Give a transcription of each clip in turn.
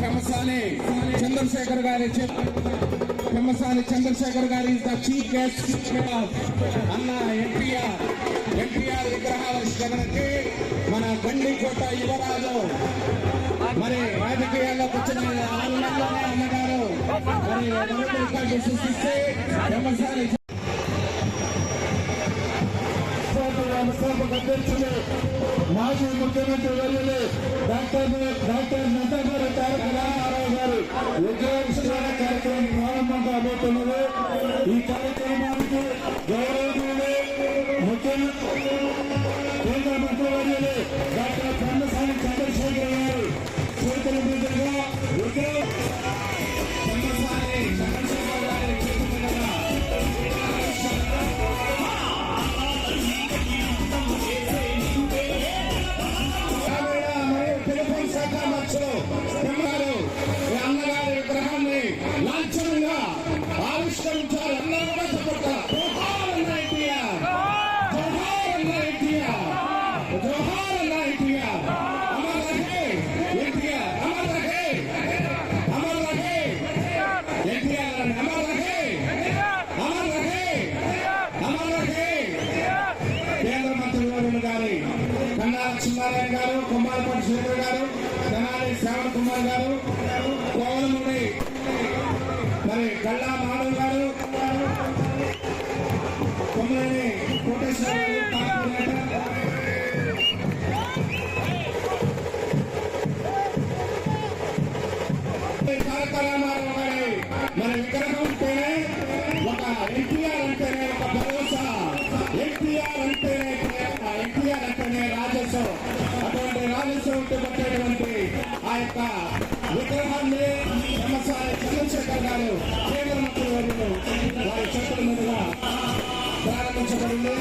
పెమ్మసాని చంద్రశేఖర్ గారి చే- పెమ్మసాని చంద్రశేఖర్ గారి ద చీఫ్ గెస్ట్ అన్న ఎన్టీఆర్ ఎన్టీఆర్ విగ్రహావిష్కరణకి మన గండికోట యువరాజు. మరి రాజకీయాల్లో వచ్చిన ఆరు అన్నగారు మరి రికార్డు సృష్టిస్తే అధ్యక్షులు మాజీ ముఖ్యమంత్రి వర్యులు డాక్టర్ డాక్టర్ నందమూరి తారక రామారావు గారు విజయోత్సవ కార్యక్రమం ప్రారంభం కాబోతున్నది. ఈ కార్యక్రమాన్ని లక్ష్మీనారాయణ గారు కుమారపాటి శేఖర్ గారు తెనాలి శ్రావణ్ కుమార్ గారు కోవలమూడి మరి గల్లా మాధవ్ గారు కొమ్మని కోటేశ్వర గారు తారక రామారావు గారి మన విగ్రహం ఒక ఎన్టీఆర్ పట్టేటువంటి ఆ యొక్క విగ్రహాన్ని బ్రహ్మసారి చంద్రశేఖర్ గారు కేంద్ర మంత్రి వారి చేతుల మీదుగా ప్రారంభించబడింది.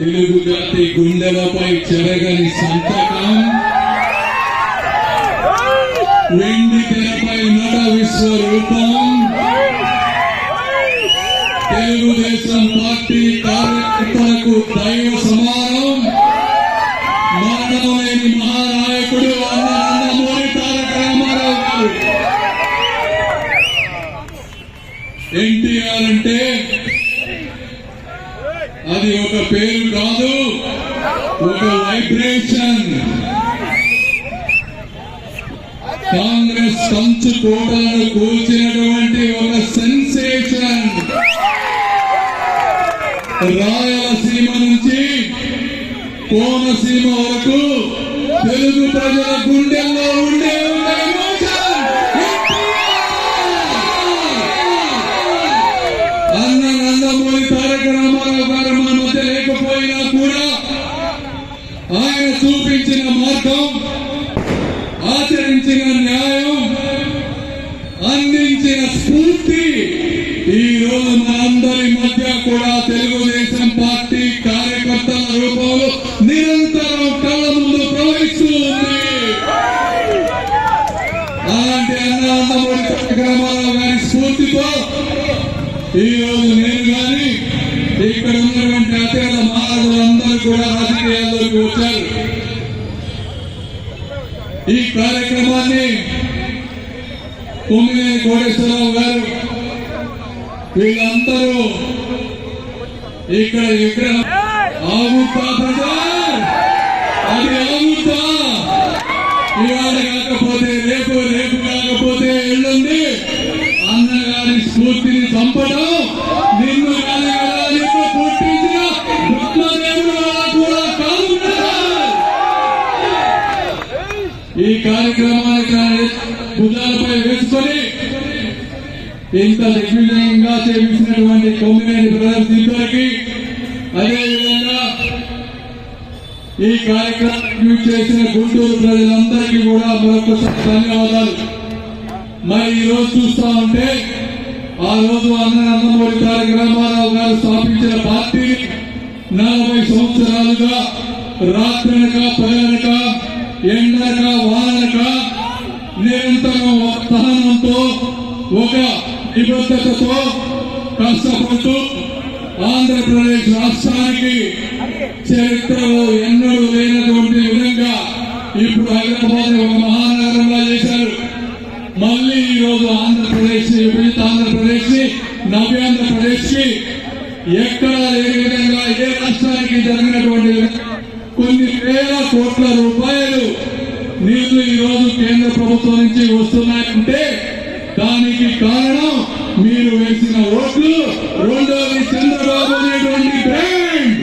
తెలుగు జాతి గుండెలపై చెరగని సంతకం. వెండి తెరపై నట విశ్వరూపం. తెలుగుదేశం పార్టీ కార్యకర్తలకు దైవ సమానం. మరణలేని మహానాయకుడు అన్న తారక రామారావు గారు. ఎన్టీఆర్ అంటే అది ఒక పేరు కాదు. ఒక వైబ్రేషన్. కాంగ్రెస్ కంచు కోటలను కూల్చినటువంటి ఒక సెన్సేషన్. రాయలసీమ నుంచి కోనసీమ వరకు తెలుగు ప్రజల గుండెల్లో ఉండే లేకపోయినా కూడా ఆయన చూపించిన మార్గం ఆచరించిన న్యాయం అందించిన స్ఫూర్తి ఈ రోజు మనందరి మధ్య కూడా తెలుగుదేశం పార్టీ కార్యకర్తల రూపంలో నిరంతరం కళ్ళ ముందు ప్రవహిస్తూ ఉంది. అలాంటి అన్న కార్యక్రమాల గారి స్ఫూర్తితో ఈ రోజు నేను గాని ఇక్కడ ఉన్నటువంటి అతిథుల మహారాజులందరూ కూడా రాజకీయాల్లోకి వచ్చారు. ఈ కార్యక్రమాన్ని కొమ్మినేని కోటేశ్వరరావు గారు వీళ్ళందరూ ఇక్కడ విగ్రహం బ్రదర్ అది ఈ కార్యక్రమానికి భుజాలపై వేసుకొని ఇంత దిగ్విజయంగా చేపించినటువంటి కొమ్మినేని బ్రదర్స్ ఇద్దరికి అదేవిధంగా ఈ కార్యక్రమం చేసిన గుంటూరు ప్రజలందరికీ కూడా మరొకసారి ధన్యవాదాలు. మరి ఈ రోజు చూస్తా ఉంటే ఆ రోజు అన్న నందమూరి తారక రామారావు గారు స్థాపించిన పార్టీ నలభై సంవత్సరాలుగా రాత్రనక పగలనక ఎండగా వాననక నిరంతరం ఒక సహనంతో ఒక నిబద్ధతతో కష్టపడుతూ ఆంధ్రప్రదేశ్ రాష్ట్రానికి చరిత్రలో ఎన్నడూ లేనటువంటి విధంగా ఇప్పుడు హైదరాబాద్ ఒక మహానగరంగా చేశారు. మళ్ళీ ఈ ఆంధ్రప్రదేశ్ విభజిత ఆంధ్రప్రదేశ్ నవ్యాంధ్రప్రదేశ్కి ఎక్కడా లేని విధంగా ఏ రాష్ట్రానికి జరిగినటువంటి కొన్ని వేల కోట్ల రూపాయలు రోజు కేంద్ర ప్రభుత్వం నుంచి వస్తున్నాయంటే దానికి కారణం మీరు వేసిన ఓట్లు రెండోది చంద్రబాబు అనేటువంటి బ్రాండ్.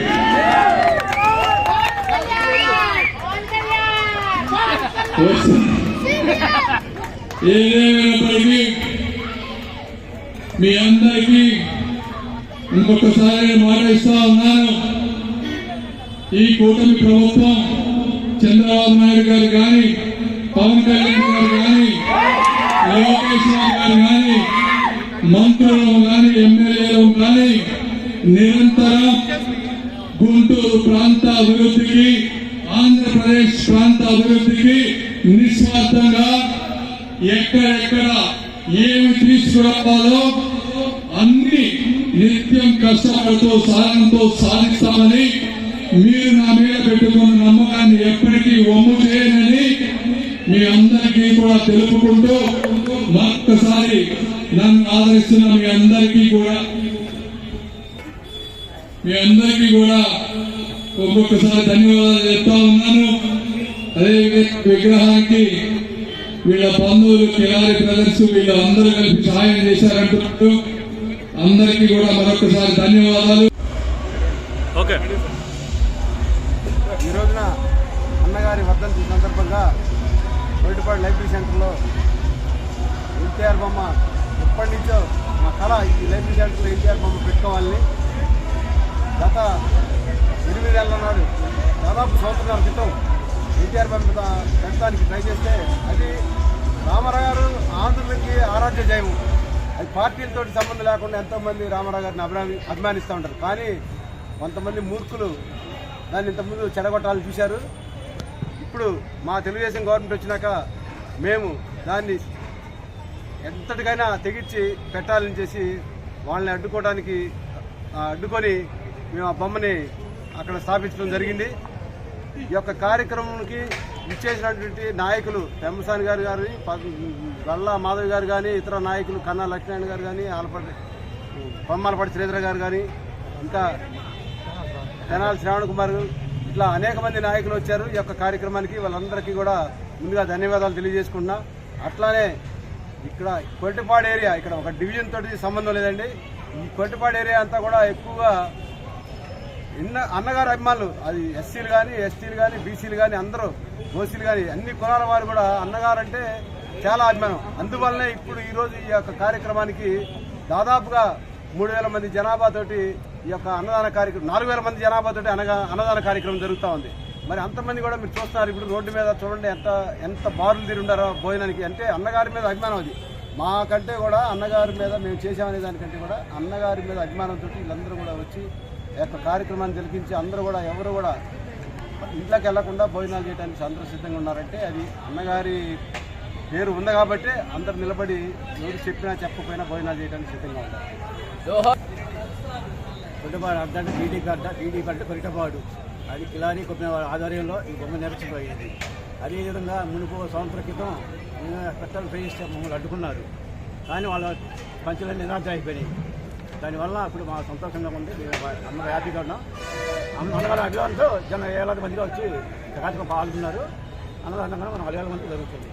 ఏదేమైనప్పటికీ మీ అందరికీ ఇంకొకసారి మాట ఇస్తా ఉన్నాను. ఈ కూటమి ప్రభుత్వం చంద్రబాబు నాయుడు గారు కానీ పవన్ కళ్యాణ్ గారు కానీ లోకేష్ గారు కానీ మంత్రులు కానీ ఎమ్మెల్యేలు కానీ నిరంతరం గుంటూరు ప్రాంత అభివృద్ధికి ఆంధ్రప్రదేశ్ ప్రాంత అభివృద్ధికి నిస్వార్థంగా ఎక్కడెక్కడ ఏమి తీసుకురావాలో అన్ని నిత్యం కష్టాలతో సాధనతో సాధిస్తామని మీరు నా మీద పెట్టుకున్న నమ్మకాన్ని ఎప్పటికీ ఒమ్ము చేయనని మీ అందరికీ కూడా తెలుపుకుంటూ మరొకసారి నన్ను ఆదరిస్తున్న మీ అందరికీ కూడా మీ అందరికీ కూడా ఒక్కొక్కసారి ధన్యవాదాలు చెప్తా ఉన్నాను. అదే విధంగా విగ్రహానికి వీళ్ళ బంధువులు కిలారి బ్రదర్స్ వీళ్ళు అందరూ కలిపి సహాయం చేశారంటున్నారు. అందరికీ కూడా మరొకసారి ధన్యవాదాలు. ఓకే. ఈ రోజున అన్నగారి వర్ధంతి సందర్భంగా బయటపాడు లైబ్రరీ సెంటర్లో ఎన్టీఆర్ బొమ్మ ఎప్పటి నుంచో మా కళ ఈ లైబ్రరీ సెంటర్లో ఎన్టీఆర్ బొమ్మ పెట్టుకోవాలని గత ఎనిమిది నెలల నాడు దాదాపు సంవత్సరాల క్రితం ఎన్టీఆర్ బొమ్మ పెట్టడానికి ట్రై చేస్తే అది రామారావు గారు ఆంధ్రులకి ఆరాధ్య జయము. అది పార్టీలతో సంబంధం లేకుండా ఎంతోమంది రామారావు గారిని అభిమాని అభిమానిస్తూ ఉంటారు. కానీ కొంతమంది మూర్ఖులు దాన్ని ఇంతకుముందు చెడగొట్టాలని చూశారు. ఇప్పుడు మా తెలుగుదేశం గవర్నమెంట్ వచ్చినాక మేము దాన్ని ఎంతటికైనా తెగించి పెట్టాలని చేసి వాళ్ళని అడ్డుకోవడానికి అడ్డుకొని మేము ఆ బొమ్మని అక్కడ స్థాపించడం జరిగింది. ఈ యొక్క కార్యక్రమంకి ఇచ్చేసినటువంటి నాయకులు పెమ్మసాని గారు కానీ గల్లా మాధవ్ గారు కానీ ఇతర నాయకులు కన్నా లక్ష్మీనారాయణ గారు కానీ ఆలపడి బొమ్మలపడి శ్రీధర్ గారు కానీ ఇంకా తెనాలి శ్రావణ్ కుమార్ ఇట్లా అనేక మంది నాయకులు వచ్చారు ఈ యొక్క కార్యక్రమానికి. వాళ్ళందరికీ కూడా ముందుగా ధన్యవాదాలు తెలియజేసుకుంటున్నా. అట్లానే ఇక్కడ కొట్టిపాడు ఏరియా ఇక్కడ ఒక డివిజన్ తోటి సంబంధం లేదండి. ఈ కొట్టిపాడు ఏరియా అంతా కూడా ఎక్కువగా ఇన్న అన్నగారు అభిమానులు అది ఎస్సీలు కానీ ఎస్టీలు కానీ బీసీలు కానీ అందరూ ఓసీలు కానీ అన్ని కులాల వారు కూడా అన్నగారు అంటే చాలా అభిమానం. అందువల్లనే ఇప్పుడు ఈరోజు ఈ యొక్క కార్యక్రమానికి దాదాపుగా మూడు వేల మంది జనాభాతోటి ఈ యొక్క అన్నదాన కార్యక్రమం నాలుగు వేల మంది జనాభాతోటి అనగా అన్నదాన కార్యక్రమం జరుగుతూ ఉంది. మరి అంతమంది కూడా మీరు చూస్తున్నారు ఇప్పుడు రోడ్డు మీద చూడండి ఎంత ఎంత బారులు తిరుండారో ఉండారో భోజనానికి. అంటే అన్నగారి మీద అభిమానం అది. మాకంటే కూడా అన్నగారి మీద మేము చేసామనే దానికంటే కూడా అన్నగారి మీద అభిమానంతో వీళ్ళందరూ కూడా వచ్చి ఈ యొక్క కార్యక్రమాన్ని తిలకించి అందరూ కూడా ఎవరు కూడా ఇంట్లోకి వెళ్ళకుండా భోజనాలు చేయడానికి అందరూ సిద్ధంగా ఉన్నారంటే అది అన్నగారి పేరు ఉంది కాబట్టి అందరు నిలబడి ఎవరు చెప్పినా చెప్పకపోయినా భోజనాలు చేయడానికి సిద్ధంగా ఉన్నారు కొట్టపాడు అర్థాన్ని టీడీ అడ్డ టీడీ అడ్డ కొరిటపాడు అది కిలారి కొట్టిన వారి ఆధ్వర్యంలో ఈ బొమ్మ నెరచిపోయింది అదేవిధంగా మునుపు సంవత్సర క్రితం మేము పెట్టాలు ప్రవేశిస్తే మమ్మల్ని అడ్డుకున్నారు. కానీ వాళ్ళ పంచులన్నీ నిరాశ అయిపోయినాయి. దానివల్ల అప్పుడు మా సంతోషంగా ఉంది. అందరూ హ్యాపీగా ఉన్నాం. అందరూ అన్నగారి అభిమానంతో జన వేలాది మందిగా వచ్చి ఈ కార్యక్రమం పాల్గొన్నారు అన్నదానంగా మనం వేల మంది జరుగుతుంది.